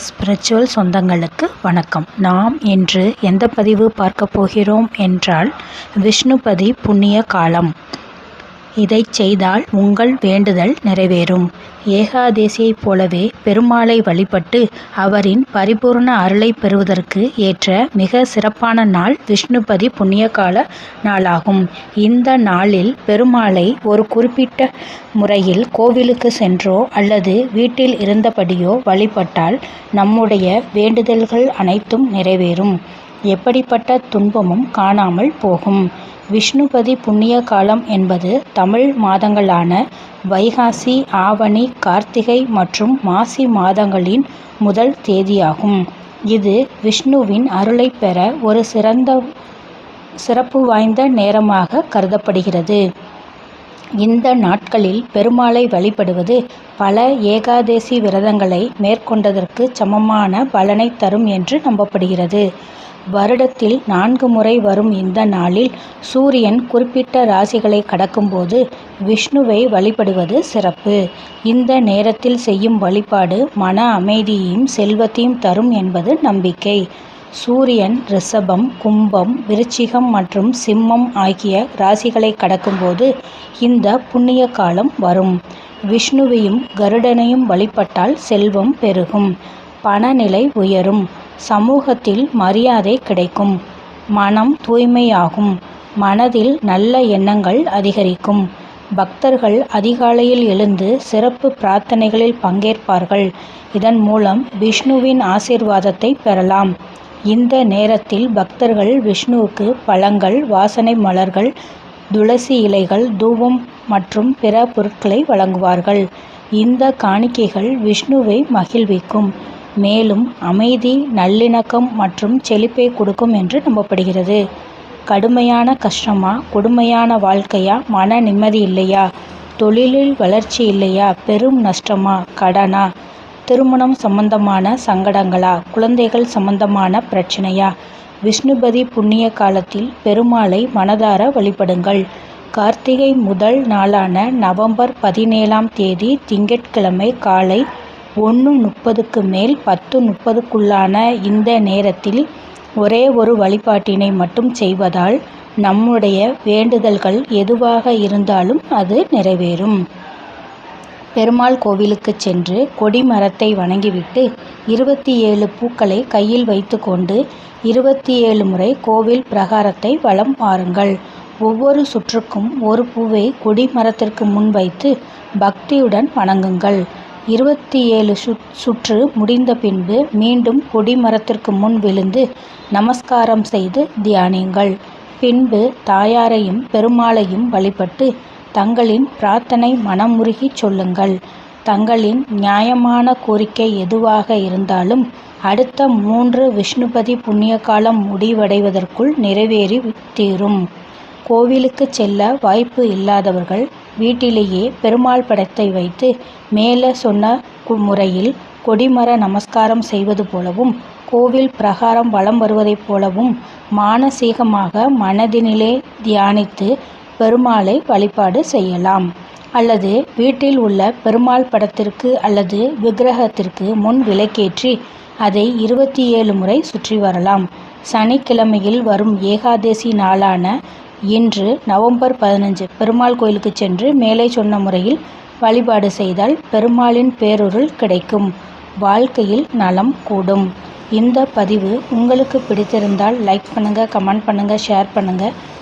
Spiritual சொந்தங்களுக்கு வணக்கம். நாம் இன்று எந்த பதிவு பார்க்க போகிறோம் என்றால் விஷ்ணுபதி புண்ணிய காலம். இதை செய்தால் உங்கள் வேண்டுதல் நிறைவேறும். ஏகாதேசியைப் போலவே பெருமாளை வழிபட்டு அவரின் பரிபூர்ண அருளை பெறுவதற்கு ஏற்ற மிக சிறப்பான நாள் விஷ்ணுபதி புண்ணியகால நாளாகும். இந்த நாளில் பெருமாளை ஒரு குறிப்பிட்ட முறையில் கோவிலுக்கு சென்றோ அல்லது வீட்டில் இருந்தபடியோ வழிபட்டால் நம்முடைய வேண்டுதல்கள் அனைத்தும் நிறைவேறும். எப்படிப்பட்ட துன்பமும் காணாமல் போகும். விஷ்ணுபதி புண்ணிய காலம் என்பது தமிழ் மாதங்களான வைகாசி ஆவணி கார்த்திகை மற்றும் மாசி மாதங்களின் முதல் தேதியாகும். இது விஷ்ணுவின் அருளை பெற ஒரு சிறந்த சிறப்பு வாய்ந்த நேரமாக கருதப்படுகிறது. இந்த நாட்களில் பெருமாளை வழிபடுவது பல ஏகாதேசி விரதங்களை மேற்கொண்டதற்கு சமமான பலனை தரும் என்று நம்பப்படுகிறது. வருடத்தில் நான்கு முறை வரும் இந்த நாளில் சூரியன் குறிப்பிட்ட ராசிகளை கடக்கும்போது விஷ்ணுவை வழிபடுவது சிறப்பு. இந்த நேரத்தில் செய்யும் வழிபாடு மன அமைதியையும் செல்வத்தையும் தரும் என்பது நம்பிக்கை. சூரியன் ரிஷபம் கும்பம் விருச்சிகம் மற்றும் சிம்மம் ஆகிய ராசிகளை கடக்கும்போது இந்த புண்ணிய காலம் வரும். விஷ்ணுவையும் கருடனையும் வழிபட்டால் செல்வம் பெருகும். பணநிலை உயரும். சமூகத்தில் மரியாதை கிடைக்கும். மனம் தூய்மையாகும். மனதில் நல்ல எண்ணங்கள் அதிகரிக்கும். பக்தர்கள் அதிகாலையில் எழுந்து சிறப்பு பிரார்த்தனைகளில் பங்கேற்பார்கள். இதன் மூலம் விஷ்ணுவின் ஆசீர்வாதத்தை பெறலாம். இந்த நேரத்தில் பக்தர்கள் விஷ்ணுவுக்கு பழங்கள் வாசனை மலர்கள் துளசி இலைகள் தூபம் மற்றும் பிற பொருட்களை வழங்குவார்கள். இந்த காணிக்கைகள் விஷ்ணுவை மகிழ்விக்கும். மேலும் அமைதி நல்லிணக்கம் மற்றும் செழிப்பை கொடுக்கும் என்று நம்பப்படுகிறது. கடுமையான கஷ்டமா கொடுமையான வாழ்க்கையா மன நிம்மதி இல்லையா தொழிலில் வளர்ச்சி இல்லையா பெரும் நஷ்டமா கடனா? திருமணம் சம்பந்தமான சங்கடங்களா? குழந்தைகள் சம்பந்தமான பிரச்சனையா? விஷ்ணுபதி புண்ணிய காலத்தில் பெருமாளை மனதார வழிபடுங்கள். கார்த்திகை முதல் நாளான நவம்பர் பதினேழாம் தேதி திங்கட்கிழமை காலை ஒன்று முப்பதுக்கு மேல் பத்து முப்பதுக்குள்ளான இந்த நேரத்தில் ஒரே ஒரு வழிபாட்டினை மட்டும் செய்வதால் நம்முடைய வேண்டுதல்கள் எதுவாக இருந்தாலும் அது நிறைவேறும். பெருமாள் கோவிலுக்கு சென்று கொடிமரத்தை வணங்கிவிட்டு இருபத்தி ஏழு பூக்களை கையில் வைத்துக்கொண்டு இருபத்தி ஏழு முறை கோவில் பிரகாரத்தை வலம் பாருங்கள் ஒவ்வொரு சுற்றுக்கும் ஒரு பூவை கொடிமரத்திற்கு முன் வைத்து பக்தியுடன் வணங்குங்கள். இருபத்தி ஏழு சுற்று முடிந்த பின்பு மீண்டும் கொடிமரத்திற்கு முன் விழுந்து நமஸ்காரம் செய்து தியானியுங்கள். பின்பு தாயாரையும் பெருமாளையும் வழிபட்டு தங்களின் பிரார்த்தனை மனமுருகி சொல்லுங்கள். தங்களின் நியாயமான கோரிக்கை எதுவாக இருந்தாலும் அடுத்த மூன்று விஷ்ணுபதி புண்ணிய காலம் முடிவடைவதற்குள் நிறைவேறி தீரும். கோவிலுக்கு செல்ல வாய்ப்பு இல்லாதவர்கள் வீட்டிலேயே பெருமாள் படத்தை வைத்து மேலே சொன்ன முறையில் கொடிமர நமஸ்காரம் செய்வது போலவும் கோவில் பிரகாரம் வலம் வருவதைப் போலவும் மானசீகமாக மனதினிலே தியானித்து பெருமாளை வழிபாடு செய்யலாம். அல்லது வீட்டில் உள்ள பெருமாள் படத்திற்கு அல்லது விக்கிரகத்திற்கு முன் விளக்கேற்றி அதை இருபத்தி ஏழு முறை சுற்றி வரலாம். சனிக்கிழமையில் வரும் ஏகாதசி நாளான இன்று நவம்பர் பதினஞ்சு பெருமாள் கோயிலுக்கு சென்று மேலே சொன்ன முறையில் வழிபாடு செய்தால் பெருமாளின் பேரொருள் கிடைக்கும். வாழ்க்கையில் நலம் கூடும். இந்த பதிவு உங்களுக்கு பிடித்திருந்தால் லைக் பண்ணுங்கள் கமெண்ட் பண்ணுங்கள் ஷேர் பண்ணுங்கள்